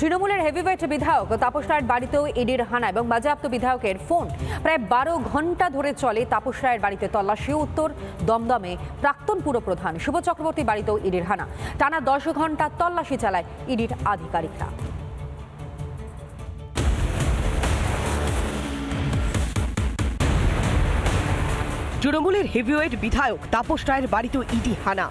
তৃণমূলের হেভিওয়েট বিধায়ক তাপস রায়ের বাড়িতেও ইডির হানা এবং বাজেয়াপ্ত বিধায়কের ফোন প্রায় বারো ঘণ্টা ধরে চলে তাপস রায়ের বাড়িতে তল্লাশি উত্তর, দমদমে প্রাক্তন পুরপ্রধান শুভ চক্রবর্তী বাড়িতেও ইডির হানা। টানা দশ ঘণ্টা তল্লাশি চালায় ইডির আধিকারিকরা। তৃণমূলের হেভিওয়েট বিধায়ক তাপস রায়ের বাড়িতেও ইডি হানা।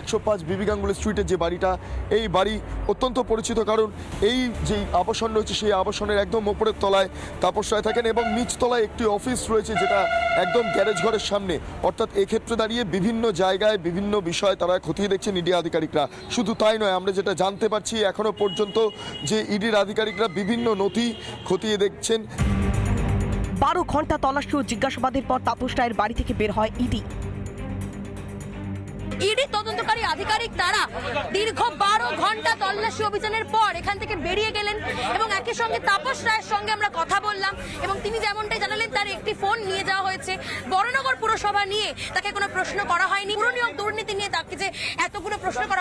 একশো পাঁচ বিবি গাঙ্গুলি স্ট্রিটের যে বাড়িটা, এই বাড়ি অত্যন্ত পরিচিত কারণ এই যে আবাসন রয়েছে সেই আবাসনের একদম ওপরের তলায় তাপস রায় থাকেন এবং নিচ তলায় একটি অফিস রয়েছে যেটা একদম গ্যারেজ ঘরের সামনে। অর্থাৎ এক্ষেত্রে দাঁড়িয়ে বিভিন্ন জায়গায় বিভিন্ন বিষয় তারা খতিয়ে দেখছেন ইডি আধিকারিকরা। শুধু তাই নয়, আমরা যেটা জানতে পারছি এখনও পর্যন্ত যে ইডির আধিকারিকরা বিভিন্ন নথি খতিয়ে দেখছেন। বারো ঘণ্টা তল্লাশি ও জিজ্ঞাসাবাদের পর তাপস রায়ের বাড়ি থেকে বের হয় ইডি। ইডি তদন্তকারী আধিকারিক তারা দীর্ঘ বারো ঘণ্টা তল্লাশি অভিযানের পর এখান থেকে বেরিয়ে গেলেন এবং একই সঙ্গে তাপস রায়ের সঙ্গে আমরা কথা বললাম এবং তিনি যেমনটাই জানালেন, তার একটি ফোন নিয়ে যাওয়া হয়েছে। বড়নগর পুরসভা নিয়ে তাকে কোনো প্রশ্ন করা হয়নি। পুরনিয়োগ দুর্নীতি নিয়ে তাকে যে এতগুলো প্রশ্ন করা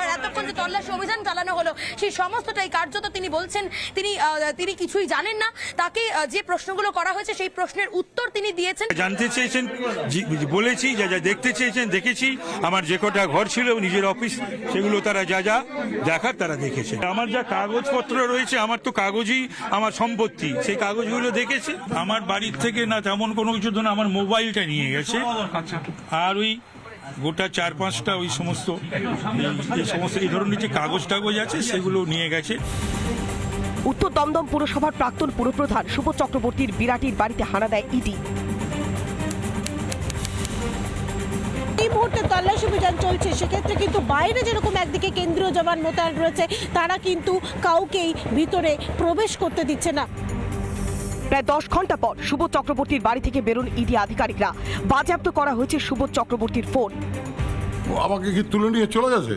তল্লাশি অভিযান চালানো হলো। সেই সমস্তটাই কার্যত তিনি বলছেন, তিনি তিনি কিছুই জানেন না। তাকে যে প্রশ্নগুলো করা হয়েছে সেই প্রশ্নের উত্তর তিনি দিয়েছেন। জানতে চেয়েছেন বলেছি, যা যা দেখতে চেয়েছেন, দেখেছি। আমার যে কটা ঘর ছিল, নিজের অফিস, সেগুলো তারা যা যা দেখার তারা দেখেছে আমার যা কাগজপত্র রয়েছে, আমার তো কাগজই, আমার সম্পত্তি। সেই কাগজগুলো দেখেছে। আমার বাড়ির থেকে না তেমন কোনো কিছু, ধরুন আমার মোবাইলটা নিয়ে গেছে। আর ওই গোটা চার পাঁচটা ওই সমস্ত এই- সমস্ত এই ধরনের যে কাগজ টাগজ আছে সেগুলো নিয়ে গেছে। উত্তর দমদম পুরসভার প্রাক্তন পুরপ্রধান শুভ চক্রবর্তীর বিরাটির বাড়িতে হানা দেয় ইডি। এই মুহূর্তে তল্লাশি অভিযান চলছে সেক্ষেত্রে কিন্তু বাইরে যেরকম একদিকে কেন্দ্রীয় জবান মোতায়েন রয়েছে তারা কিন্তু কাউকেই ভিতরে প্রবেশ করতে দিচ্ছে না। প্রায় দশ ঘণ্টা পর সুবোধ চক্রবর্তীর বাড়ি থেকে বেরোন ইডি আধিকারিকরা। বাজেয়াপ্ত করা হয়েছে সুবোধ চক্রবর্তীর ফোন। আমাকে কি তুলে নিয়ে চলে গেছে?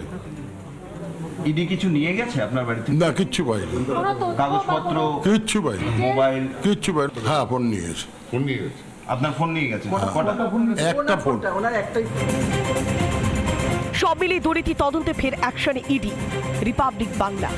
ইডি কিছু নিয়ে গেছে আপনার বাড়িতে না কিচ্ছু পাইনি। কাগজপত্র কিচ্ছু পাইনি। মোবাইল? কিচ্ছু পাইনি। হ্যাঁ ফোন নিয়ে গেছে। ফোন নিয়ে গেছে? আপনার ফোন নিয়ে গেছে? কটা? একটা ফোন। সব মিলিয়ে দুর্নীতি তদন্তে ফের অ্যাকশনে ইডি। রিপাবলিক বাংলা।